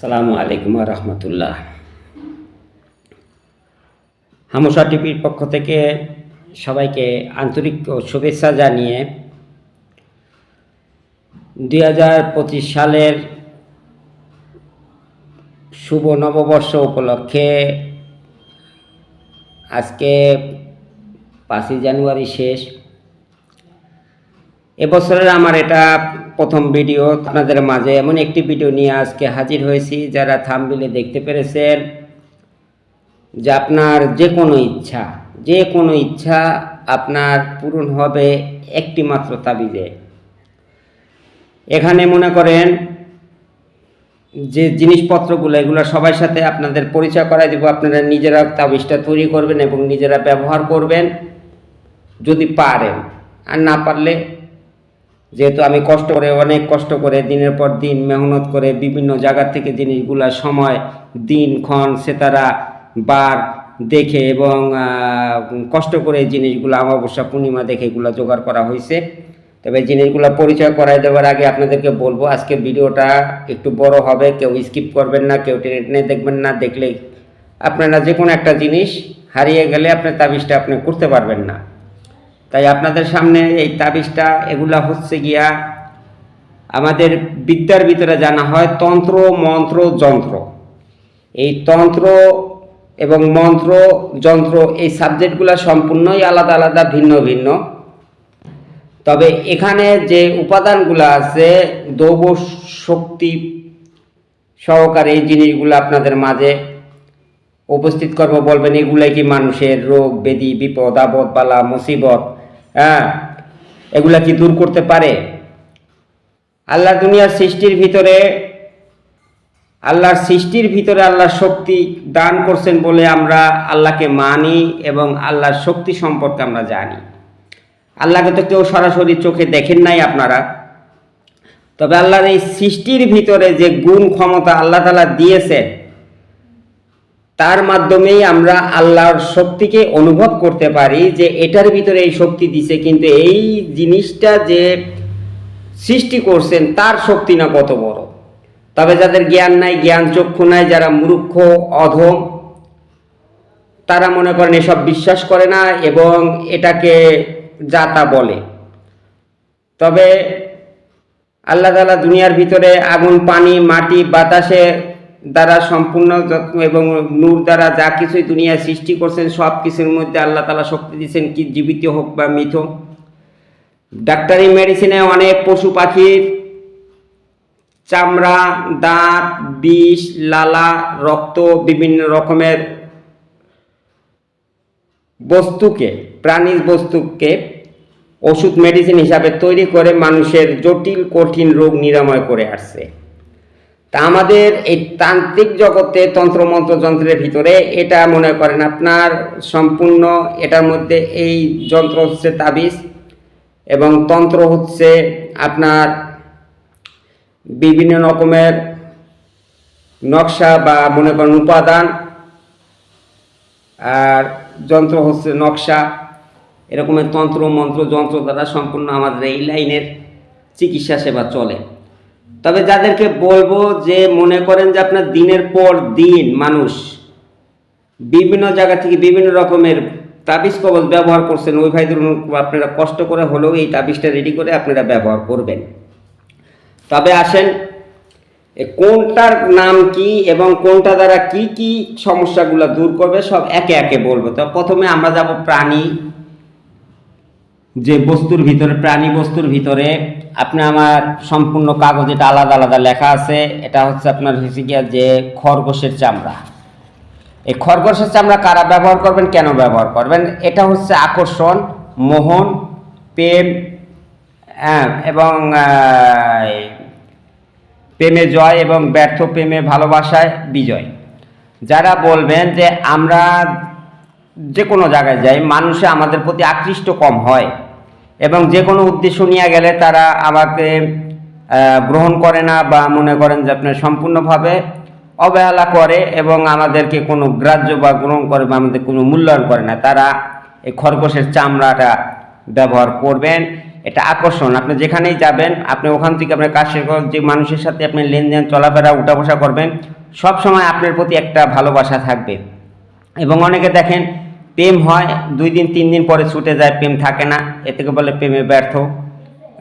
সালামু আলাইকুম রহমতুল্লাহ। হামসা টিভির পক্ষ থেকে সবাইকে আন্তরিক শুভেচ্ছা জানিয়ে দুই হাজার পঁচিশ সালের শুভ নববর্ষ উপলক্ষে আজকে পাঁচই জানুয়ারি শেষ। এবছরের আমার এটা প্রথম ভিডিও আপনাদের মাঝে এমন একটি ভিডিও নিয়ে আজকে হাজির হয়েছি, যারা থামবিলে দেখতে পেরেছেন, যে আপনার যে কোনো ইচ্ছা, যে কোনো ইচ্ছা আপনার পূরণ হবে একটি মাত্র তাবিজে। এখানে মনে করেন যে জিনিসপত্রগুলো, এগুলো সবার সাথে আপনাদের পরিচয় করাই দেবো। আপনারা নিজেরা তাবিজটা তৈরি করবেন এবং নিজেরা ব্যবহার করবেন, যদি পারেন। আর না পারলে যেহেতু আমি কষ্ট করে, অনেক কষ্ট করে, দিনের পর দিন মেহনত করে বিভিন্ন জায়গা থেকে জিনিসগুলা সময়, দিন, ক্ষণ, সেতারা, বার দেখে এবং কষ্ট করে জিনিসগুলো অমাবস্যা, পূর্ণিমা দেখে এগুলো জোগাড় করা হয়েছে তবে জিনিসগুলো পরিচয় করাই দেওয়ার আগে আপনাদেরকে বলব আজকে ভিডিওটা একটু বড় হবে, কেউ স্কিপ করবেন না, কেউ টেনে টেনে দেখবেন না দেখলে আপনারা যে কোনো একটা জিনিস হারিয়ে গেলে আপনার তাবিজটা আপনি করতে পারবেন না। তাই আপনাদের সামনে এই তাবিজটা, এগুলা হচ্ছে গিয়া আমাদের বিদ্যার ভিতরে জানা হয় তন্ত্র, মন্ত্র, যন্ত্র। এই তন্ত্র এবং মন্ত্র, যন্ত্র এই সাবজেক্টগুলো সম্পূর্ণই আলাদা আলাদা, ভিন্ন ভিন্ন। তবে এখানে যে উপাদানগুলো আছে দৌব শক্তি সহকারে এই জিনিসগুলো আপনাদের মাঝে উপস্থিত করব বলবেন, এগুলাই কি মানুষের রোগ, ব্যাধি, বিপদ, আপদ, বালা, মুসিবত? হ্যাঁ এগুলা কি দূর করতে পারে? আল্লাহ দুনিয়ার সৃষ্টির ভিতরে, আল্লাহর সৃষ্টির ভিতরে আল্লাহর শক্তি দান করছেন বলে আমরা আল্লাহকে মানি এবং আল্লাহর শক্তি সম্পর্কে আমরা জানি। আল্লাহকে তো কেউ সরাসরি চোখে দেখেন নাই আপনারা। তবে আল্লাহর এই সৃষ্টির ভিতরে যে গুণ ক্ষমতা আল্লাহ তালা দিয়েছেন তার মাধ্যমেই আমরা আল্লাহর শক্তিকে অনুভব করতে পারি যে এটার ভিতরে এই শক্তি দিছে, কিন্তু এই জিনিসটা যে সৃষ্টি করছেন তার শক্তি না কত বড়। তবে যাদের জ্ঞান নাই, জ্ঞান চক্ষু নাই, যারা মূর্খ অধম তারা মনে করেন এসব বিশ্বাস করে না এবং এটাকে যা তা বলে। তবে আল্লাহ তালা দুনিয়ার ভিতরে আগুন, পানি, মাটি, বাতাসে দ্বারা সম্পূর্ণ যত্ন এবং নূর দ্বারা যা কিছুই দুনিয়ায় সৃষ্টি করছেন, সব কিছুর মধ্যে আল্লাহ তালা শক্তি দিচ্ছেন কি জীবিত হোক বা মৃত। ডাক্তারি মেডিসিনে অনেক পশু পাখির চামড়া, দাঁত, বিষ, লালা, রক্ত বিভিন্ন রকমের বস্তুকে, প্রাণীজ বস্তুকে ওষুধ মেডিসিন হিসাবে তৈরি করে মানুষের জটিল, কঠিন রোগ নিরাময় করে আসছে। তা আমাদের এই তান্ত্রিক জগতে তন্ত্রমন্ত্র যন্ত্রের ভিতরে এটা মনে করেন আপনার সম্পূর্ণ এটার মধ্যে এই যন্ত্র হচ্ছে তাবিজ এবং তন্ত্র হচ্ছে আপনার বিভিন্ন রকমের নকশা বা মনে করেন উপাদান, আর যন্ত্র হচ্ছে নকশা। এরকমের তন্ত্র মন্ত্র যন্ত্র দ্বারা সম্পূর্ণ আমাদের এই লাইনের চিকিৎসা সেবা চলে। তবে যাদেরকে বলব যে মনে করেন যে আপনার দিনের পর দিন মানুষ বিভিন্ন জায়গা থেকে বিভিন্ন রকমের তাবিজ কবজ ব্যবহার করছেন, ওই ভাইদের আপনারা কষ্ট করে হলেও এই তাবিজটা রেডি করে আপনারা ব্যবহার করবেন। তবে আসেন কোনটার নাম কি এবং কোনটা দ্বারা কি কি সমস্যাগুলো দূর করবে সব একে একে বলব। তো প্রথমে আমরা যাব প্রাণী যে বস্তুর ভিতরে প্রাণী বস্তুর ভিতরে আপনি আমার সম্পূর্ণ কাগজ এটা আলাদা আলাদা লেখা আছে। এটা হচ্ছে আপনার হচ্ছে গিয়া যে খরগোশের চামড়া। এই খরগোশের চামড়া কারা ব্যবহার করবেন কেন ব্যবহার করবেন? এটা হচ্ছে আকর্ষণ মোহন প্রেম হ্যাঁ, এবং প্রেমে জয় এবং ব্যর্থ প্রেমে ভালোবাসায় বিজয়। যারা বলবেন যে আমরা যে কোনো জায়গায় যাই মানুষে আমাদের প্রতি আকৃষ্ট কম হয়। এবং যে কোনো উদ্দেশ্য নিয়ে গেলে তারা আমাকে গ্রহণ করে না বা মনে করেন যে আপনার সম্পূর্ণভাবে অবহেলা করে এবং আমাদেরকে কোনো গ্রাহ্য বা গ্রহণ করে বা আমাদের কোনো মূল্যায়ন করে না। তারা এই খরগোশের চামড়াটা ব্যবহার করবেন। এটা আকর্ষণ। আপনি যেখানেই যাবেন, আপনি ওখান থেকে আপনার কাজ যে মানুষের সাথে আপনি লেনদেন, চলাফেরা উঠা বসা করবেন সব সময় আপনার প্রতি একটা ভালোবাসা থাকবে। এবং অনেকে দেখেন প্রেম হয়, দুই দিন, তিন দিন পরে ছুটে যায়, প্রেম থাকে না, এ থেকে বলে প্রেমে ব্যর্থ।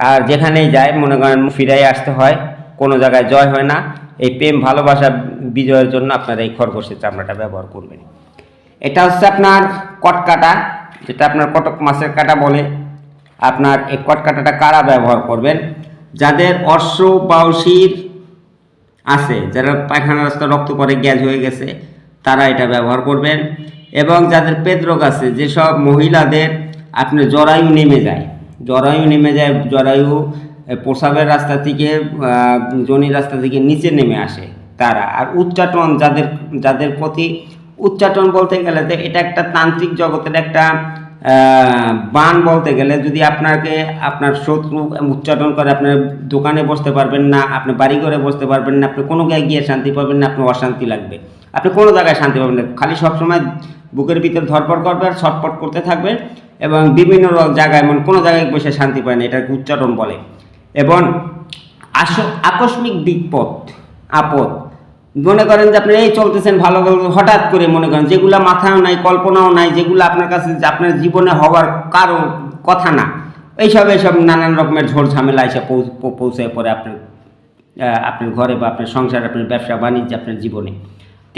আর যেখানেই যায়, মনে করেন ফিরাই আসতে হয়, কোনো জায়গায় জয় হয় না। এই প্রেম, ভালোবাসা, বিজয়ের জন্য আপনারা এই খরগোশের চামড়াটা ব্যবহার করবেন। এটা হচ্ছে আপনার কটকাটা, যেটা আপনার কটক মাছের কাটা বলে। আপনার এই কটকাটাটা কারা ব্যবহার করবেন? যাদের অশ্ব, বাউসির আছে, যারা পায়খানা রাস্তা রক্ত পরে গ্যাস হয়ে গেছে, তারা এটা ব্যবহার করবেন। এবং যাদের পেট রোগ আছে, যেসব মহিলাদের আপনি জরায়ু নেমে যায়। জরায়ু নেমে যায়, জরায়ু প্রসাবের রাস্তা থেকে যোনি রাস্তা থেকে নিচে নেমে আসে তারা। আর উচ্চাটন যাদের যাদের প্রতি, উচ্চাটন বলতে গেলে তো এটা একটা তান্ত্রিক জগতের একটা বান বলতে গেলে যদি আপনাকে, আপনার শত্রু উচ্চাটন করে, আপনার দোকানে বসতে পারবেন না, আপনি বাড়ি ঘরে বসতে পারবেন না, আপনি কোনো গায়ে গিয়ে শান্তি পাবেন না আপনার অশান্তি লাগবে। আপনি কোনো জায়গায় শান্তি পাবেন না। খালি সবসময় বুকের ভিতর ধরপড় করবে আর ছটপট করতে থাকবে এবং বিভিন্ন জায়গায় এমন কোনো জায়গায় বসে শান্তি পায় না, এটাকে উচ্চারণ বলে। এবং আস, আকস্মিক বিপদ, আপদ। মনে করেন যে আপনি এই চলতেছেন ভালো হঠাৎ করে মনে করেন, যেগুলা মাথাও নাই, কল্পনাও নাই, যেগুলো আপনার কাছে আপনার জীবনে হওয়ার কারও কথা না, এইসব এইসব নানান রকমের ঝোড় ঝামেলা এসে পৌ- পৌ- পড়ে আপনার আপনার ঘরে বা আপনার সংসার, আপনার ব্যবসা, বাণিজ্য, আপনার জীবনে।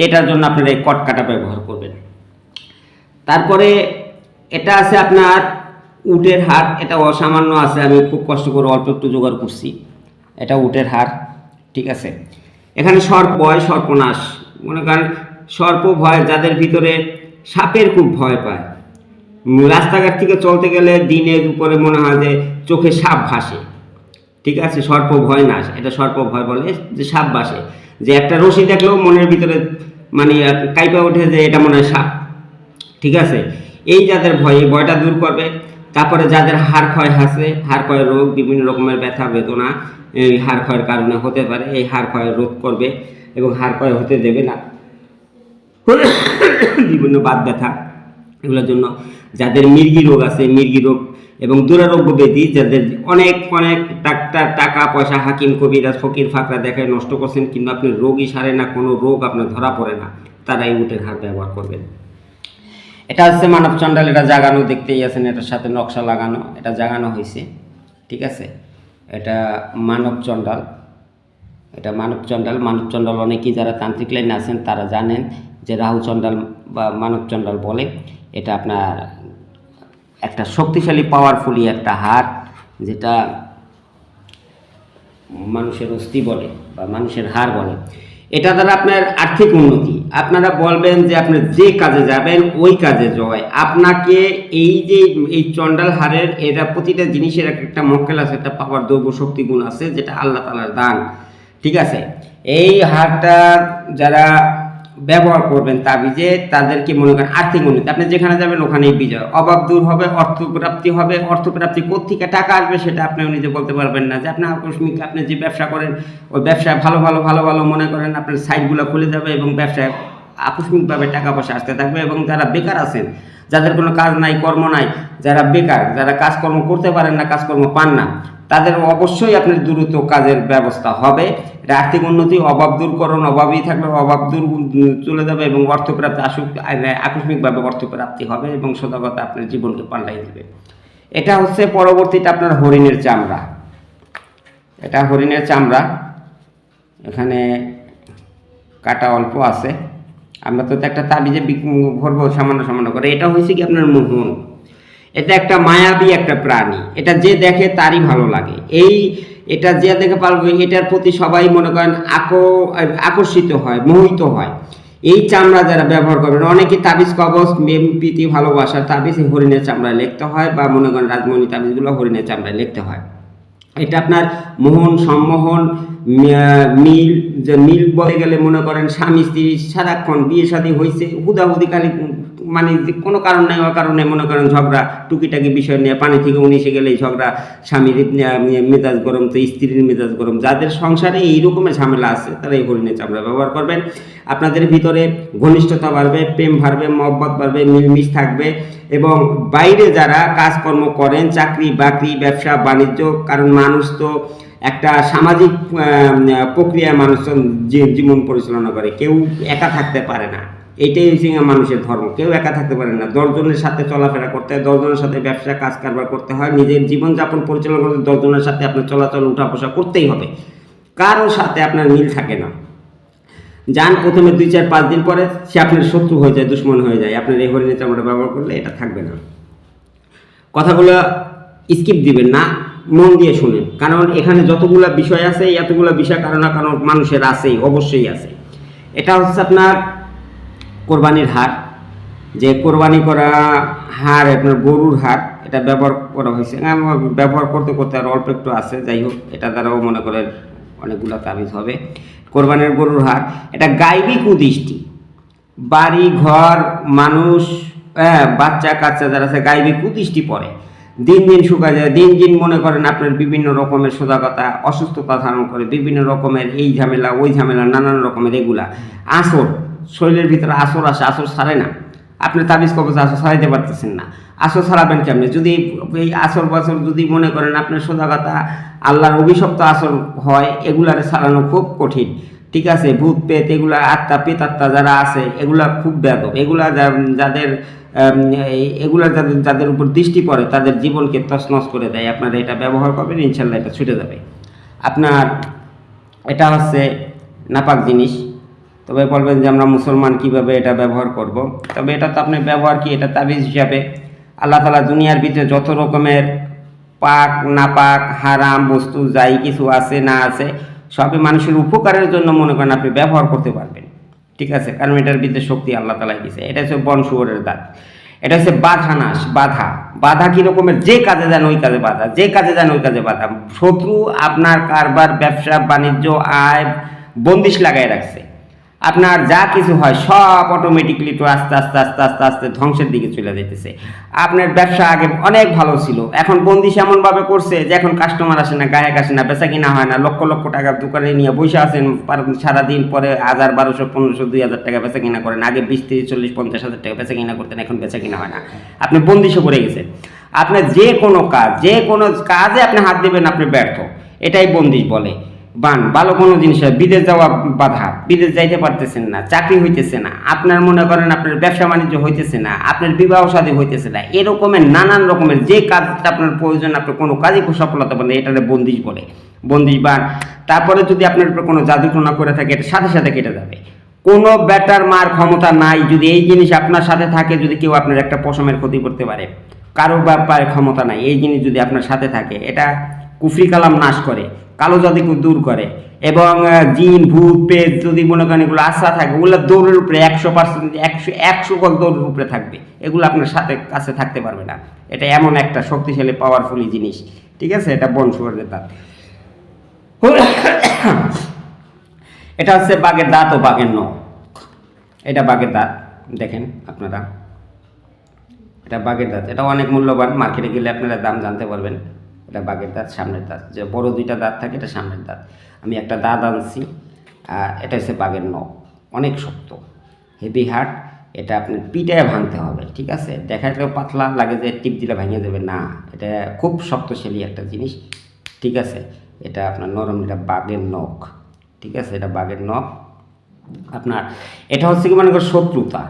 এটার জন্য আপনারা এই কটকাটা ব্যবহার করবেন। তারপরে এটা আছে আপনার উটের হার এটা অসামান্য আছে, আমি খুব কষ্ট করে অল্প একটু জোগাড় করছি। এটা উটের হার ঠিক আছে? এখানে সর্প ভয় সর্পনাশ। মনে করেন সর্প ভয়, যাদের ভিতরে সাপের খুব ভয় পায়। রাস্তাঘাট থেকে চলতে গেলে দিনের উপরে মনে হয় যে চোখে সাপ ভাসে। ঠিক আছে? সর্প ভয় নাশ। এটা সর্প ভয় বলে যে সাপ ভাসে। যে একটা রশি দেখলেও মনের ভিতরে মানে কাইপা ওঠে যে এটা মনে হয় সাপ। ঠিক আছে? এই যাদের ভয় ভয়টা দূর করবে। তারপরে যাদের হাড় ক্ষয় আছে, হাড় ক্ষয় রোগ, বিভিন্ন রকমের ব্যথা, বেদনা, এই হাড় ক্ষয়ের কারণে হতে পারে, এই হাড় ক্ষয় রোধ করবে এবং হাড় ক্ষয় হতে দেবে না। বিভিন্ন বাত ব্যথা, এগুলোর জন্য যাদের মির্গি রোগ আছে, মির্গি রোগ এবং দুরারোগ্য ব্যাধি যাদের অনেক অনেক ডাক্তার টাকা পয়সা হাকিম, কবিরাজ, ফকির, ফাঁকরা দেখায় নষ্ট করছেন কিন্তু আপনি রোগই সারে না, কোনো রোগ আপনার ধরা পড়ে না তারা এই উটের হার ব্যবহার করবেন। এটা হচ্ছে মানব চণ্ডাল, এটা জাগানো, দেখতেই আছেন, এটার সাথে নকশা লাগানো, এটা জাগানো হয়েছে, ঠিক আছে? এটা মানব চণ্ডাল, এটা মানব চণ্ডাল মানব চণ্ডাল অনেকেই যারা তান্ত্রিক লাইনে আছেন, তারা জানেন যে রাহু চণ্ডাল বা মানব চণ্ডাল বলে, এটা আপনার একটা শক্তিশালী পাওয়ারফুলি একটা হার যেটা মানুষের অস্থি বলে বা মানুষের হার বলে। এটা দ্বারা আপনার আর্থিক উন্নতি। আপনারা বলবেন যে আপনি যে কাজে যাবেন, ওই কাজে জয়। আপনাকে এই যে এই চণ্ডাল হারের এটা প্রতিটা জিনিসের এক একটা মক্কেল আছে, একটা পাওয়ার দ্রব্য শক্তি গুণ আছে, যেটা আল্লাহ তালার দান। ঠিক আছে? এই হারটা যারা ব্যবহার করবেন তাবিজে, তাদেরকে মনে করেন আর্থিক উন্নতি। আপনি যেখানে যাবেন ওখানেই বিজয়। অভাব দূর হবে, অর্থপ্রাপ্তি হবে, অর্থপ্রাপ্তি কোথেকে টাকা আসবে সেটা আপনি নিজে বলতে পারবেন না যে আপনি আকস্মিক আপনি যে ব্যবসা করেন, ওই ব্যবসায় ভালো ভালো ভালো ভালো মনে করেন আপনার সাইটগুলো খুলে যাবে এবং ব্যবসায় আকস্মিকভাবে টাকা পয়সা আসতে থাকবে এবং যারা বেকার আছেন, যাদের কোনো কাজ নাই, কর্ম নাই, যারা বেকার, যারা কাজকর্ম করতে পারেন না, কাজকর্ম পান না, তাদের অবশ্যই আপনার দ্রুত কাজের ব্যবস্থা হবে। আর্থিক উন্নতি, অভাব দূরকরণ অভাবই থাকলে অভাব দূর চলে যাবে এবং অর্থপ্রাপ্তি আসুক আকস্মিকভাবে অর্থপ্রাপ্তি হবে এবং সদাগতা আপনার জীবনকে পাল্টাই দেবে। এটা হচ্ছে পরবর্তীতে আপনার হরিণের চামড়া। এটা হরিণের চামড়া। এখানে কাটা অল্প আছে। আমরা তো একটা তাবিজে ভরবো সামান্য সামান্য করে। এটা হয়েছে কি আপনার মোহন। এটা একটা মায়াবী একটা প্রাণী। এটা যে দেখে তারই ভালো লাগে। এই এটা যে দেখে পারবে, এটার প্রতি সবাই মনে করেন আকো, আকর্ষিত হয়, মোহিত হয়। এই চামড়া যারা ব্যবহার করবেন, অনেকে তাবিজ কবচ প্রীতি, ভালোবাসার তাবিজ, হরিণের চামড়ায় লিখতে হয় বা মনে করেন রাজমণি তাবিজগুলো হরিণের চামড়ায় লিখতে হয়। এটা আপনার মোহন, সম্মোহন মিল, যে মিল বলে গেলে মনে করেন স্বামী, স্ত্রী, সারাক্ষণ বিয়ে শাদী হয়েছে হুদাহুদি খালি মানে কোনো কারণ নেই কারণে মনে করেন ঝগড়া, টুকিটাকি বিষয় নিয়ে পানি থেকে উনিশে গেলেই ঝগড়া, স্বামীর মেজাজ গরম, তো স্ত্রীর মেজাজ গরম। যাদের সংসারে এই রকমের ঝামেলা আছে তারা এই হরিণের চামড়া ব্যবহার করবেন। আপনাদের ভিতরে ঘনিষ্ঠতা বাড়বে, প্রেম বাড়বে, মহব্বত বাড়বে, মিলমিশ থাকবে এবং বাইরে যারা কাজকর্ম করেন, চাকরি, বাকরি, ব্যবসা, বাণিজ্য, কারণ মানুষ তো একটা সামাজিক প্রক্রিয়ায় মানুষজন জীবন পরিচালনা করে। কেউ একা থাকতে পারে না। এটাই হচ্ছে মানুষের ধর্ম। কেউ একা থাকতে পারে না। দশজনের সাথে চলাফেরা করতে হয়, দশজনের সাথে ব্যবসা কাজ কারবার করতে হয়, নিজের জীবনযাপন পরিচালনা করতে দশজনের সাথে আপনার চলাচল উঠা বসা করতেই হবে। কারোর সাথে আপনার মিল থাকে না। যান প্রথমে দুই চার পাঁচ দিন পরে সে আপনার শত্রু হয়ে যায়, দুশ্মন হয়ে যায়। আপনার এই হরিণের চামড়া ব্যবহার করলে এটা থাকবে না। কথাগুলো স্কিপ দিবেন না, মন দিয়ে শুনেন। কারণ এখানে যতগুলো বিষয় আছে, এতগুলো বিষয় কারণ না কারণ মানুষের আছেই, অবশ্যই আছে। এটা হচ্ছে আপনার কোরবানির হার যে কোরবানি করা হার আপনার গরুর হার এটা ব্যবহার করা হয়েছে। ব্যবহার করতে করতে আর অল্প একটু আছে যাই হোক এটা দ্বারাও মনে করেন অনেকগুলো তাবিজ হবে। কোরবানির গরুর হার এটা গাইবী কুদৃষ্টি। বাড়ি ঘর মানুষ হ্যাঁ, বাচ্চা কাচ্চা যারা আছে গাইবী কুদৃষ্টি পড়ে দিন দিন শুকা যায় দিন দিন মনে করেন আপনার বিভিন্ন রকমের সজাগতা অসুস্থতা ধারণ করে বিভিন্ন রকমের এই ঝামেলা ওই ঝামেলা নানান রকমের এগুলা। আসর শরীরের ভিতরে আসর আসে, আসর সারে না। আপনি তাবিজ কবজ আসর সারাইতে পারতেছেন না। আসর ছাড়াবেন কেমনি? যদি এই আসর বাসর যদি মনে করেন আপনার সজাগতা, আল্লাহর অভিশপ্ত আসর হয়, এগুলার সারানো খুব কঠিন। ঠিক আছে, ভূত পেত এগুলা আত্মা, পেতাত্মা যারা আছে, এগুলা খুব ব্যাপক। এগুলা যাদের এগুলা যাদের যাদের উপর দৃষ্টি পড়ে, তাদের জীবনকে তছনছ করে দেয়। আপনারা এটা ব্যবহার করবেন, ইনশাল্লাহ এটা ছুটে যাবে। আপনার, এটা হচ্ছে নাপাক জিনিস। তবে বলবেন যে আমরা মুসলমান কীভাবে এটা ব্যবহার করব। তবে এটা তো আপনার ব্যবহার কি? এটা তাবিজ হিসাবে। আল্লাহ তালা দুনিয়ার ভিতরে যত রকমের পাক, নাপাক, হারাম বস্তু, যাই কিছু আছে, না আছে, সবই মানুষের উপকারের জন্য মনে করেন আপনি ব্যবহার করতে পারবেন। ঠিক আছে? কারণ এটার ভিতরে শক্তি আল্লাহ তালাই দিছে এটা হচ্ছে বন শুয়োরের দাঁত। এটা হচ্ছে বাধা নাশ, বাধা। বাধা কি রকমের? যে কাজে যান ওই কাজে বাধা। যে কাজে যান ওই কাজে বাধা। শত্রু আপনার কারবার, ব্যবসা, বাণিজ্য, আয়, বন্দিশ লাগাই রাখছে। আপনার যা কিছু হয় সব অটোমেটিকলি তো আস্তে আস্তে আস্তে আস্তে আস্তে ধ্বংসের দিকে চলে যেতেছে আপনার ব্যবসা আগে অনেক ভালো ছিল। এখন বন্দিশ এমনভাবে করছে যে এখন কাস্টমার আসে না, গায়ক আসে না, বেচা কিনা হয় না, লক্ষ লক্ষ টাকা দোকানে নিয়ে বসে পার- সারাদিন পরে হাজার, বারোশো, পনেরোশো, দুই হাজার টাকা বেচা কিনা করেন, আগে বিশ তিরিশ, চল্লিশ, পঞ্চাশ হাজার টাকা বেচা কিনা করতেন, এখন বেচা কিনা হয় না। আপনি বন্দিশে পড়ে গেছেন। আপনার যে কোনো কাজ, যে কোনো কাজে আপনি হাত দেবেন, আপনি ব্যর্থ। এটাই বন্দিশ বলে। বান, ভালো কোনো জিনিস বিদেশ যাওয়া বাধা, বিদেশ যাইতে পারতেছেন না, চাকরি হইতেছে না, আপনার মনে করেন আপনার ব্যবসা বাণিজ্য হইতেছে না, আপনার বিবাহ সাদী হইতেছে না, এরকমের নানান রকমের যে কাজটা আপনার প্রয়োজন, আপনার কোনো কাজই সফলতা পাবেন এটারে বন্দিশ বলে, বন্দিশ বান। তারপরে যদি আপনার উপর কোনো জাদুটনা করে থাকে, এটা সাথে সাথে কেটে যাবে। কোনো ব্যাটার মার ক্ষমতা নাই, যদি এই জিনিস আপনার সাথে থাকে, যদি কেউ আপনার একটা পশমের ক্ষতি করতে পারে, কারও ব্যাপারে ক্ষমতা নাই, এই জিনিস যদি আপনার সাথে থাকে, এটা কুফরি কালাম নাশ করে, কালো জাতিকে দূর করে। এবং জিন, ভূত পেট যদি মনে করেন এগুলো আশা থাকে, ওগুলো দৌড়ের উপরে একশো পার্সেন্ট, একশো একশো গজ দৌড়ের উপরে থাকবে। এগুলো আপনার সাথে, কাছে থাকতে পারবে না। এটা এমন একটা শক্তিশালী পাওয়ারফুলি জিনিস। ঠিক আছে? এটা বংশবর্গের দাঁত এটা হচ্ছে বাঘের দাঁত ও বাঘের নখ। এটা বাঘের দাঁত। দেখেন আপনারা। এটা বাঘের দাঁত। এটা অনেক মূল্যবান। মার্কেটে গেলে আপনারা দাম জানতে পারবেন। এটা বাঘের দাঁত, সামনের দাঁত। যে বড় দুইটা দাঁত থাকে, এটা সামনের দাঁত। আমি একটা দাঁত আনছি এটা হচ্ছে বাঘের নখ। অনেক শক্ত হেভি হার্ট এটা আপনার পিটায় ভাঙতে হবে, ঠিক আছে? দেখা দেখাতেও পাতলা লাগে যে টিপ দিলে ভেঙে যাবে। না, এটা খুব শক্তশালী একটা জিনিস, ঠিক আছে? এটা আপনার নরম, এটা বাঘের নখ, ঠিক আছে? এটা বাঘের নখ। আপনার, এটা হচ্ছে কি মনে করেন শত্রুতা।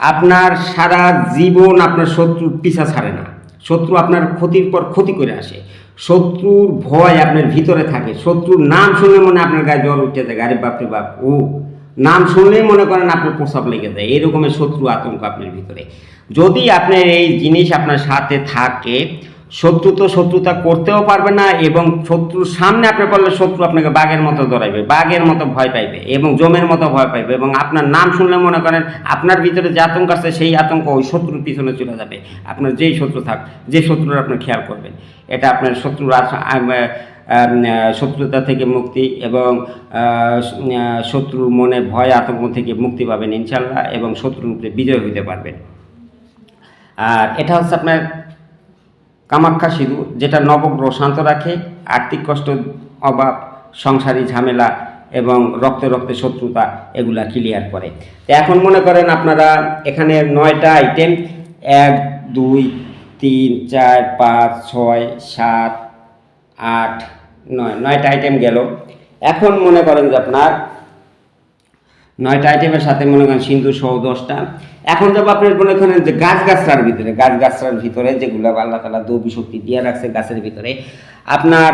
আপনার সারা জীবন আপনার শত্রু পিছা ছাড়ে না। শত্রু আপনার ক্ষতির পর ক্ষতি করে আসে। শত্রুর ভয় আপনার ভিতরে থাকে। শত্রুর নাম শুনলে মনে আপনার গায়ে জ্বর উঠে যায় গাড়ি বাপরে বাপ, ও। নাম শুনলেই মনে করেন আপনার প্রস্রাব লেগে যায়। এরকমের শত্রু আতঙ্ক আপনার ভিতরে। যদি আপনার এই জিনিস আপনার সাথে থাকে শত্রু তো শত্রুতা করতেও পারবে না এবং শত্রুর সামনে আপনি পড়লে শত্রু আপনাকে বাঘের মতো দৌড়াইবে বাঘের মতো ভয় পাইবে এবং জমের মতো ভয় পাইবে এবং আপনার নাম শুনলে মনে করেন আপনার ভিতরে যে আতঙ্ক আছে সেই আতঙ্ক ওই শত্রুর পিছনে চলে যাবে। আপনার যেই শত্রু থাক, যে শত্রুর আপনি খেয়াল করবেন। এটা আপনার শত্রুর শত্রুতা থেকে মুক্তি এবং শত্রুর মনে ভয় আতঙ্ক থেকে মুক্তি পাবেন ইনশাল্লাহ এবং শত্রুর উপরে বিজয় হইতে পারবেন। আর এটা হচ্ছে আপনার কামাখ্যা সিঁদুর, যেটা নবগ্রহ শান্ত রাখে, আর্থিক কষ্ট, অভাব, সংসারী ঝামেলা এবং রক্তে রক্তে শত্রুতা এগুলা ক্লিয়ার করে। তো এখন মনে করেন আপনারা এখানে নয়টা আইটেম এক, দুই, তিন, চার, পাঁচ, ছয়, সাত, আট, নয়, নয়টা আইটেম গেল। এখন মনে করেন যে আপনার নয়টা আইটেমের সাথে মনে করেন সিন্ধু সহ দশটা। এখন যাব আপনার মনে করেন যে গাছ গাছরার ভিতরে, গাছ গাছরার ভিতরে যেগুলো আল্লাহ তালা দৌবি শক্তি দিয়ে রাখছে গাছের ভিতরে। আপনার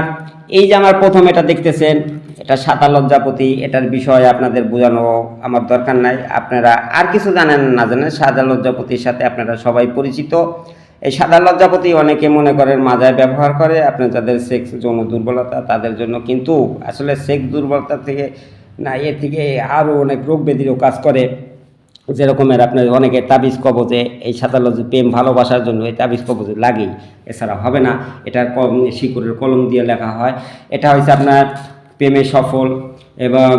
এই যে আমার প্রথম এটা দেখতেছেন, এটা সাদা লজ্জাপতি, এটার বিষয়ে আপনাদের বোঝানো আমার দরকার নাই। আপনারা আর কিছু জানেন না জানেন, সাদা লজ্জাপতির সাথে আপনারা সবাই পরিচিত। এই সাদা লজ্জাপতি অনেকে মনে করেন মাজায় ব্যবহার করে, আপনার যাদের সেক্স যৌন দুর্বলতা, তাদের জন্য কিন্তু আসলে সেক্স দুর্বলতা থেকে না, এর থেকে আরও অনেক রোগ ব্যাধিরও কাজ করে। যেরকমের আপনার অনেকে তাবিজ কবজে, এই সাঁতার লজ্জা প্রেম, ভালোবাসার জন্য এই তাবিজ কবজে লাগেই, এছাড়া হবে না। এটা কম, শিকড়ের কলম দিয়ে লেখা হয়। এটা হয়েছে আপনার প্রেমে সফল এবং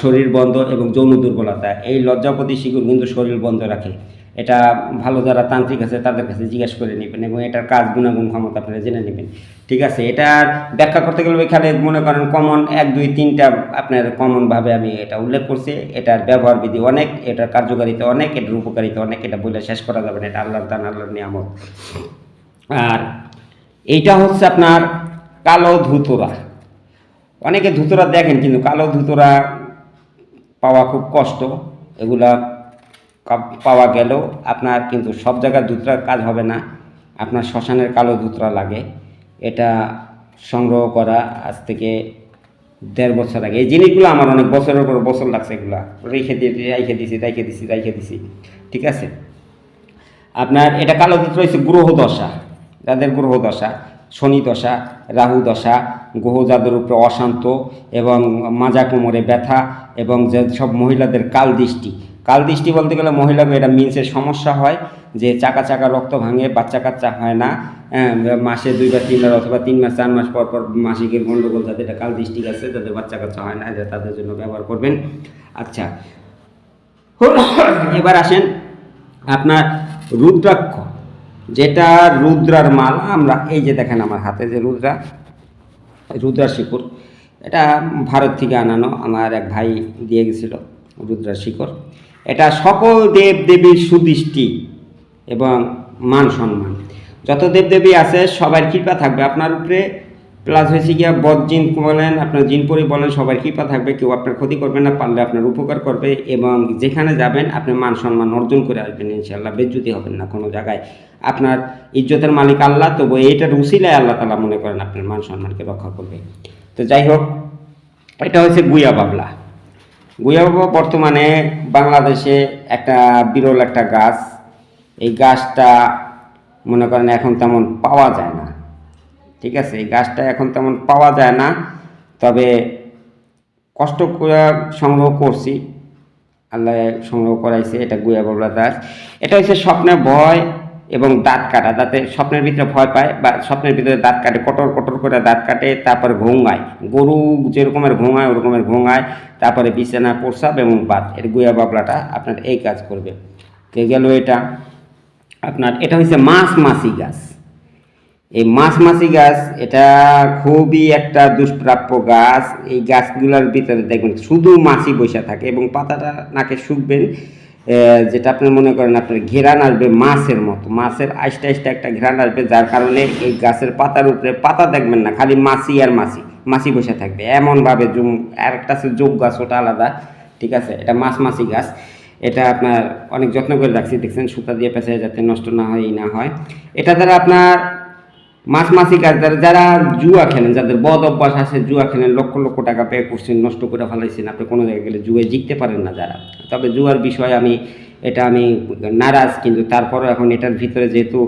শরীর বন্ধ এবং যৌন দুর্বলতা। এই লজ্জাপতি শিকড় কিন্তু শরীর বন্ধ রাখে। এটা ভালো যারা তান্ত্রিক আছে তাদের কাছে জিজ্ঞেস করে নেবেন এবং এটার কাজ, গুণাগুণ ক্ষমতা আপনারা জেনে নেবেন। ঠিক আছে? এটার ব্যাখ্যা করতে গেলে এখানে মনে করেন কমন এক, দুই, তিনটা আপনার কমনভাবে আমি এটা উল্লেখ করছি। এটার ব্যবহার বিধি অনেক, এটার কার্যকারিতা অনেক, এটার উপকারিতা অনেক, এটা বলে শেষ করা যাবে না, এটা আল্লাহর দান, আল্লাহর নিয়ামত। আর এইটা হচ্ছে আপনার কালো ধুতরা। অনেকে ধুতরা দেখেন, কিন্তু কালো ধুতরা পাওয়া খুব কষ্ট। এগুলা পাওয়া গেলেও আপনার কিন্তু সব জায়গায় ধুতরার কাজ হবে না। আপনার শ্মশানের কালো ধুতরা লাগে। এটা সংগ্রহ করা আজ থেকে দেড় বছর আগে। এই জিনিসগুলো আমার অনেক বছরের পর বছর লাগছে এগুলা। রেখে দিয়ে, রেখে দিছি রেখে দিছি রেখে দিছি। ঠিক আছে? আপনার এটা কালো ধুত্র হচ্ছে গ্রহ দশা। যাদের গ্রহ দশা? শনি দশা, রাহু দশা, গ্রহ যাদের উপরে অশান্ত এবং মাজা কোমরে ব্যথা এবং যে সব মহিলাদের কাল দৃষ্টি কাল দৃষ্টি বলতে গেলে মহিলা মেয়েরা মিন্সের সমস্যা হয় যে চাকা চাকা রক্ত ভাঙে বাচ্চা কাচ্চা হয় না। হ্যাঁ, মাসে দুইবার তিনবার অথবা তিন মাস চার মাস পর পর মাসিকের গণ্ডগোল যাদের এটা কাল দৃষ্টি আছে যাদের বাচ্চা কাচ্চা হয় না যে তাদের জন্য ব্যবহার করবেন। আচ্ছা এবার আসেন আপনার রুদ্রাক্ষ যেটা রুদ্রার মালা আমরা এই যে দেখেন আমার হাতে যে রুদ্রা রুদ্রা শিকড় এটা ভারত থেকে আনানো আমার এক ভাই দিয়ে গেছিল রুদ্রা শিকড়। এটা সকল দেব দেবীর সুদৃষ্টি এবং মান সম্মান। যত দেবদেবী আছে, সবার কৃপা থাকবে। আপনার উপরে প্লাস হয়েছে গিয়া বদ জিন বলেন, আপনার জিনপরি বলেন, সবার কৃপা থাকবে। কেউ আপনার ক্ষতি করবে না, পারলে আপনার উপকার করবে এবং যেখানে যাবেন, আপনি মান সম্মান অর্জন করে আসবেন ইনশাল্লাহ বেজ্জুতি হবেন না কোনো জায়গায়। আপনার ইজ্জতের মালিক আল্লাহ, তবু এইটার উসিলায় আল্লাহ তালা মনে করেন, আপনার মান সম্মানকে রক্ষা করবে। তো যাই হোক, এটা হচ্ছে গুয়া বাবলা। গুয়া বাবা বর্তমানে বাংলাদেশে একটা বিরল একটা গাছ। এই গাছটা মনে করেন এখন তেমন পাওয়া যায় না। ঠিক আছে, এই গাছটা এখন তেমন পাওয়া যায় না, তবে কষ্ট করে সংগ্রহ করছি। আল্লাহ সংগ্রহ করাইছে এটা গুয়া বাবলা গাছ। এটা হচ্ছে স্বপ্নে ভয়। এবং দাঁত কাটা দাঁতে স্বপ্নের ভিতরে ভয় পায় বা স্বপ্নের ভিতরে দাঁত কাটে কটর কটর করে দাঁত কাটে, তারপর ঘুঙায় গরু যেরকমের ঘুঙায় ওরকমের ঘুঙায় তারপরে বিছানা প্রসাব এবং বাত এর গুয়া বাবলাটা আপনার এই কাজ করবে। কে গেল এটা? আপনার, এটা হচ্ছে মাছ মাছি গাছ। এই মাছ মাছি গাছ, এটা খুবই একটা দুষ্প্রাপ্য গাছ। এই গাছগুলোর ভিতরে দেখবেন শুধু মাছি বসে থাকে এবং পাতাটা নাকে শুকবেন। যেটা আপনি মনে করেন আপনার ঘেরান আসবে মাছের মতো, মাছের আইসটা আস্তে একটা ঘেরান আসবে, যার কারণে এই গাছের পাতার উপরে পাতা দেখবেন না, খালি মাছি আর মাছি মাছি বসে থাকবে। এমনভাবে জুম আর একটা আছে যোগ গাছ, ওটা আলাদা, ঠিক আছে? এটা মাছ মাছি গাছ। এটা আপনার অনেক যত্ন করে রাখছি, দেখছেন সুতা দিয়ে পেঁচায় যাতে নষ্ট না হয় ই না হয়। এটা দ্বারা আপনার মাছ মাছি কাজ যারা জুয়া খেলেন, যাদের বদ অভ্যাস আছে, জুয়া খেলেন, লক্ষ লক্ষ টাকা পে করছেন, নষ্ট করে ফেলাইছেন, আপনি কোনো জায়গায় গেলে জুয়ে জিততে পারেন না যারা। তবে জুয়ার বিষয়ে আমি এটা আমি নারাজ, কিন্তু তারপরও এখন এটার ভিতরে যেহেতু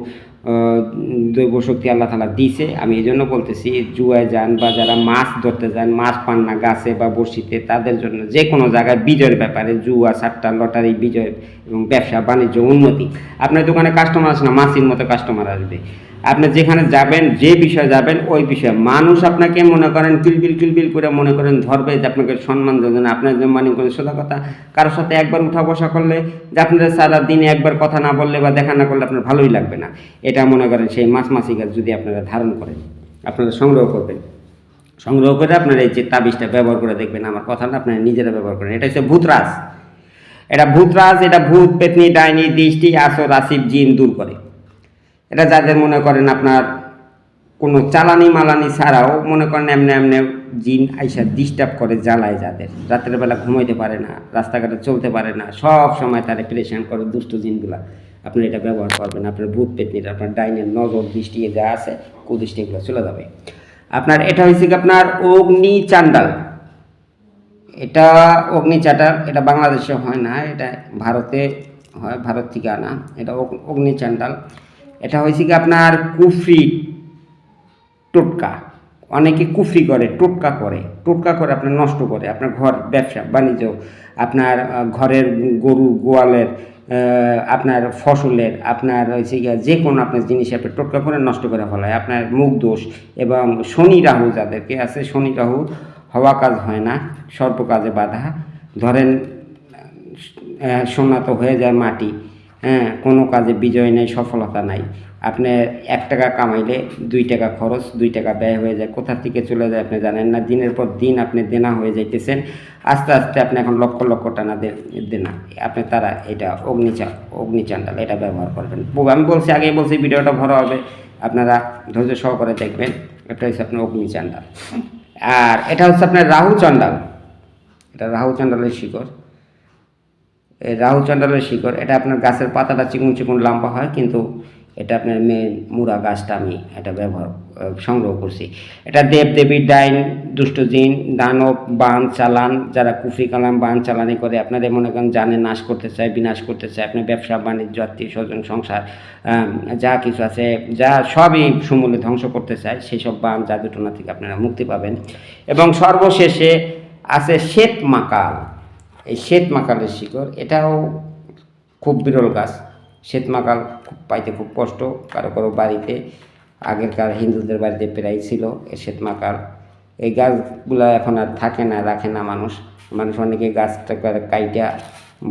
দৈব শক্তি আল্লাহ তালা দিছে, আমি এই জন্য বলতেছি, জুয়ায় যান বা যারা মাছ ধরতে যান, মাছ পান না গাছে বা বড়শিতে, তাদের জন্য যে কোনো জায়গায় বিজয়ের ব্যাপারে জুয়া, সাতটা, লটারি, বিজয় এবং ব্যবসা, বাণিজ্য, উন্নতি। আপনার দোকানে কাস্টমার আসে না মাছির মতো কাস্টমার আসবে। আপনি যেখানে যাবেন, যে বিষয়ে যাবেন, ওই বিষয়ে। মানুষ আপনাকে মনে করেন কিলবিল কিলবিল করে মনে করেন ধরবে যে আপনাকে সম্মান দেবে না। আপনার যে মানে করে সোজা কথা, কারোর সাথে একবার উঠা বসা করলে যে আপনার সারা দিনে একবার কথা না বললে বা দেখা না করলে আপনার ভালোই লাগবে না। এটা মনে করেন সেই মাছ গাছ যদি আপনারা ধারণ করেন, আপনারা সংগ্রহ করবেন। সংগ্রহ করে আপনারা এই যে তাবিজটা ব্যবহার করে দেখবেন, আমার কথাটা আপনারা নিজেরা ব্যবহার করেন। এটা হচ্ছে ভূতরাজ। এটা ভূতরাজ, এটা ভূত, পেতনি, ডাইনি, দৃষ্টি, আসর, আসিফ, জিন দূর করে। এটা যাদের মনে করেন আপনার কোনো চালানি মালানি ছাড়াও মনে করেন এমনি এমনি জিন আইসা ডিস্টার্ব করে, জ্বালায় যাদের। রাতের বেলা ঘুমাইতে পারে না, রাস্তাঘাটে চলতে পারে না, সব সময় তারা প্রেশান করে দুষ্ট জিনগুলা। আপনি এটা ব্যবহার করবেন, আপনার ভূত পেতনির, আপনার ডাইনের নজর, দৃষ্টি যা আছে, কুদৃষ্টি এগুলো চলে যাবে। আপনার এটা হয়েছে কি আপনার অগ্নি চান্ডাল। এটা অগ্নি চাটার এটা বাংলাদেশে হয় না, এটা ভারতে হয়, ভারত থেকে আনা, এটা অগ- অগ্নি চান্ডাল। এটা হয়েছে কি আপনার কুফরি টোটকা। অনেকে কুফরি করে, টোটকা করে। টোটকা করে আপনার নষ্ট করে, আপনার ঘর, ব্যবসা, বাণিজ্য, আপনার ঘরের গরু, গোয়ালের আপনার ফসলের, আপনার হচ্ছে গিয়া যে কোনো আপনার জিনিস আপনি টোটকা করে নষ্ট করে ফেলায়। আপনার মুখ দোষ এবং শনি রাহু যাদেরকে আছে, শনি রাহু হওয়া কাজ হয় না, সর্প কাজে বাধা। ধরেন সোনা তো হয়ে যায় মাটি। হ্যাঁ কোনো কাজে বিজয় নেই, সফলতা নাই। আপনি এক টাকা কামাইলে দুই টাকা খরচ, দুই টাকা ব্যয় হয়ে যায়। কোথা থেকে চলে যায় আপনি জানেন না। দিনের পর দিন আপনি দেনা হয়ে যাইতেছেন। আস্তে আস্তে আপনি এখন লক্ষ লক্ষ দে- দেনা। আপনি তারা এটা অগ্নিচা অগ্নিচান্ডাল, এটা ব্যবহার করবেন। আমি বলছি, আগেই বলছি, ভিডিওটা ভরা হবে। আপনারা ধৈর্য সহকারে দেখবেন। এটা হচ্ছে আপনার অগ্নিচান্ডাল। আর এটা হচ্ছে আপনার রাহু চণ্ডাল এটা রাহু চণ্ডালের শিকড়। রাহু চণ্ডালের শিকড়, এটা আপনার গাছের পাতাটা চিকুন চিকুন লম্বা হয়, কিন্তু এটা আপনার মেন মুড়া গাছটা আমি এটা ব্যবহার সংগ্রহ করছি। এটা দেব দেবীর ডাইন, দুষ্ট জিন, দানব, বান, চালান, যারা কুফরি কালাম, বান চালানি করে, আপনাদের মনে করেন জানে নাশ করতে চায়, বিনাশ করতে চায় আপনার ব্যবসা, বাণিজ্য, আত্মীয় স্বজন, সংসার যা কিছু আছে, যা সবই সমূলে ধ্বংস করতে চায় সেই সব বান, জাদুটনা থেকে আপনারা মুক্তি পাবেন। এবং সর্বশেষে আছে শ্বেত মাকাল এই শ্বেত মাকালের শিকড়, এটাও খুব বিরল গাছ। শ্বেত মাকাল খুব পাইতে খুব কষ্ট। কারও কারও বাড়িতে, আগেরকার হিন্দুদের বাড়িতে প্রায় ছিল এই শ্বেত মাকাল এই গাছগুলো এখন আর থাকে না, রাখে না মানুষ। মানুষ অনেকে গাছটা কাইটা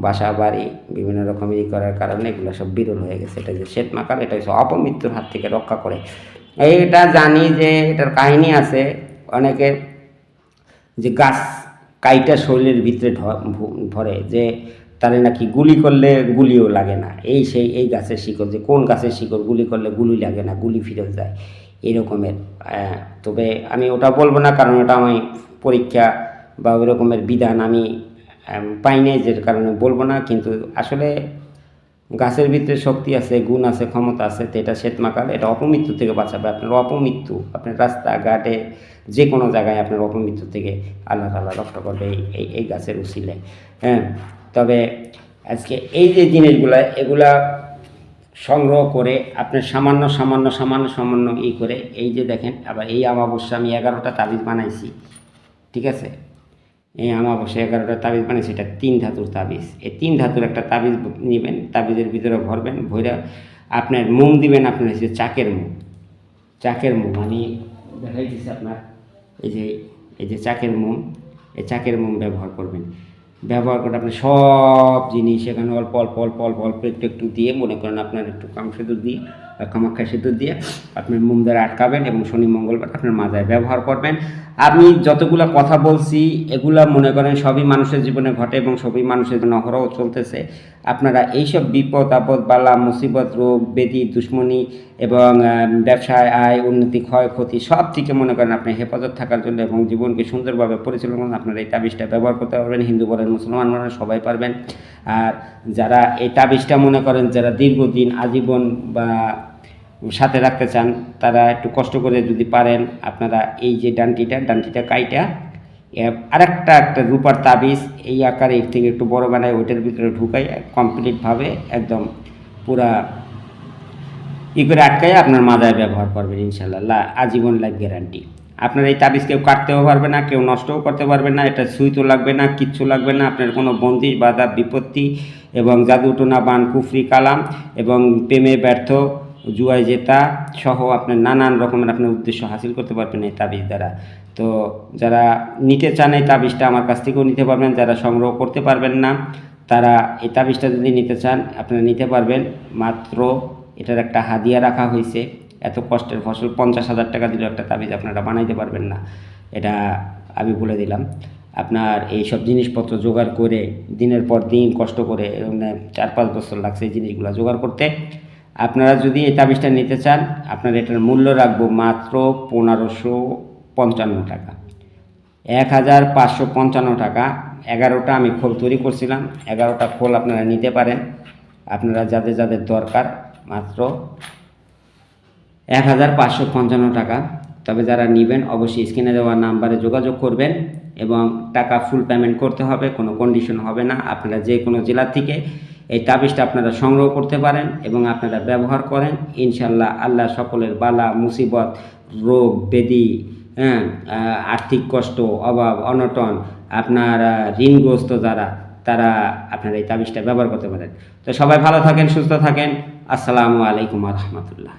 বাসা, বাড়ি, বিভিন্ন রকমের ই করার কারণে এগুলো সব বিরল হয়ে গেছে। এটা যে শ্বেত মাকাল এটা হচ্ছে অপমৃত্যুর হাত থেকে রক্ষা করে। এইটা জানি যে এটার কাহিনী আছে। অনেকে যে গাছ কাইটা শরীরের ভিতরে ভরে যে তারে নাকি গুলি করলে গুলিও লাগে না। এই সেই, এই গাছের শিকড় যে, কোন গাছের শিকড় গুলি করলে গুলি লাগে না, গুলি ফিরে যায়, এরকমের তবে আমি ওটা বলব না কারণ ওটা আমি পরীক্ষা বা ওই রকমের বিধান আমি পাইনি যে কারণে বলব না, কিন্তু আসলে গাছের ভিতরে শক্তি আছে, গুণ আছে, ক্ষমতা আছে, তো এটা শ্বেত মাকাল এটা অপমৃত্যু থেকে বাঁচাবে আপনার। অপমৃত্যু, আপনার রাস্তাঘাটে যে কোনো জায়গায় আপনার অপমৃত্যু থেকে আল্লাহ তাল্লাহ রক্ষা করবে এই এই গাছের উচিলে হ্যাঁ তবে আজকে এই যে জিনিসগুলা, এগুলা সংগ্রহ করে আপনার সামান্য সামান্য সামান্য সামান্য ই করে, এই যে দেখেন, আবার এই অমাবস্যা আমি এগারোটা তাবিজ বানাইছি, ঠিক আছে? এই আমাবস্যা এগারোটা তাবিজ মানে সেটা তিন ধাতুর তাবিজ। এই তিন ধাতুর একটা তাবিজ নেবেন, তাবিজের ভিতরে ভরবেন ভরে আপনার মোম দিবেন, আপনার হচ্ছে চাকের মোম চাকের মোম আমি দেখাই দিচ্ছি আপনার, এই যে এই যে চাকের মোম এই চাকের মোম ব্যবহার করবেন। ব্যবহার করে আপনি সব জিনিস এখানে অল্প অল্প অল্প অল্প অল্প, একটু একটু দিয়ে মনে করেন আপনার একটু কাম দিয়ে কামাখ্যা সেতু দিয়ে আপনার মোম আটকাবেন এবং শনি, মঙ্গলবার আপনার মাজায় ব্যবহার করবেন। আমি যতগুলা কথা বলছি, এগুলা মনে করেন সবই মানুষের জীবনে ঘটে এবং সবই মানুষের অহরহ চলতেছে। আপনারা এইসব বিপদ, আপদ, বালা, মুসিবত, রোগ, বেদি, দুশ্মনী এবং ব্যবসায় আয়, উন্নতি ক্ষয়ক্ষতি সব থেকে মনে করেন আপনি হেফাজত থাকার জন্য এবং জীবনকে সুন্দরভাবে পরিচালনা করুন আপনারা এই তাবিজটা ব্যবহার করতে পারবেন। হিন্দু বলেন, মুসলমান বলেন, সবাই পারবেন। আর যারা এই তাবিজটা মনে করেন, যারা দীর্ঘদিন আজীবন বা সাথে রাখতে চান, তারা একটু কষ্ট করে যদি পারেন, আপনারা এই যে ডান্টিটা ডান্টিটা কাইটা আরেকটা একটা রূপার তাবিজ, এই আকারে এর থেকে একটু বড় বানায় ওইটার ভিতরে ঢুকাই কমপ্লিটভাবে একদম পুরা ই করে আটকায় আপনার মাজায় ব্যবহার করবেন ইনশাল্লাহ। আজীবন লাইফ গ্যারান্টি। আপনার এই তাবিজ কেউ কাটতেও পারবে না, কেউ নষ্টও করতে পারবে না, এটা সুইতো লাগবে না, কিচ্ছু লাগবে না, আপনার কোনো বন্দিশ বাধা, বিপত্তি এবং জাদুটোনা বান কুফরি কালাম এবং প্রেমে ব্যর্থ জুয়াই জেতা সহ আপনার নানান রকমের আপনার উদ্দেশ্য হাসিল করতে পারবেন এই তাবিজ দ্বারা। তো যারা নিতে চান এই তাবিজটা আমার কাছ থেকেও নিতে পারবেন, যারা সংগ্রহ করতে পারবেন না, তারা এই তাবিজটা যদি নিতে চান, আপনারা নিতে পারবেন। মাত্র এটার একটা হাদিয়া রাখা হয়েছে, এত কষ্টের ফসল, পঞ্চাশ হাজার টাকা দিলেও একটা তাবিজ আপনারা বানাইতে পারবেন না। এটা আমি বলে দিলাম। আপনার এই সব জিনিসপত্র জোগাড় করে দিনের পর দিন কষ্ট করে এরকম চার পাঁচ বছর লাগছে এই জিনিসগুলো জোগাড় করতে। আপনারা যদি এই তাবিজটা নিতে চান, আপনার এটার মূল্য রাখব মাত্র পনেরোশো পঞ্চান্ন টাকা। এক হাজার পাঁচশো পঞ্চান্ন টাকা। এগারোটা আমি খোল তৈরি করছিলাম। এগারোটা খোল আপনারা নিতে পারেন। আপনারা যাদের যাদের দরকার, মাত্র এক হাজার পাঁচশো পঞ্চান্ন টাকা। তবে যারা নেবেন, অবশ্যই স্ক্রিনে দেওয়া নাম্বারে যোগাযোগ করবেন এবং টাকা ফুল পেমেন্ট করতে হবে, কোনো কন্ডিশন হবে না। আপনারা যে কোনো জেলা থেকে এই তাবিজটা আপনারা সংগ্রহ করতে পারেন এবং আপনারা ব্যবহার করেন। ইনশাল্লাহ আল্লাহ সকলের বালা, মুসিবত, রোগ, বেদি হ্যাঁ আর্থিক কষ্ট, অভাব, অনটন, আপনার ঋণগ্রস্ত যারা, তারা আপনারা এই তাবিজটা ব্যবহার করতে পারেন। তো সবাই ভালো থাকেন, সুস্থ থাকেন। আসসালামু আলাইকুম রহমতুল্লাহ।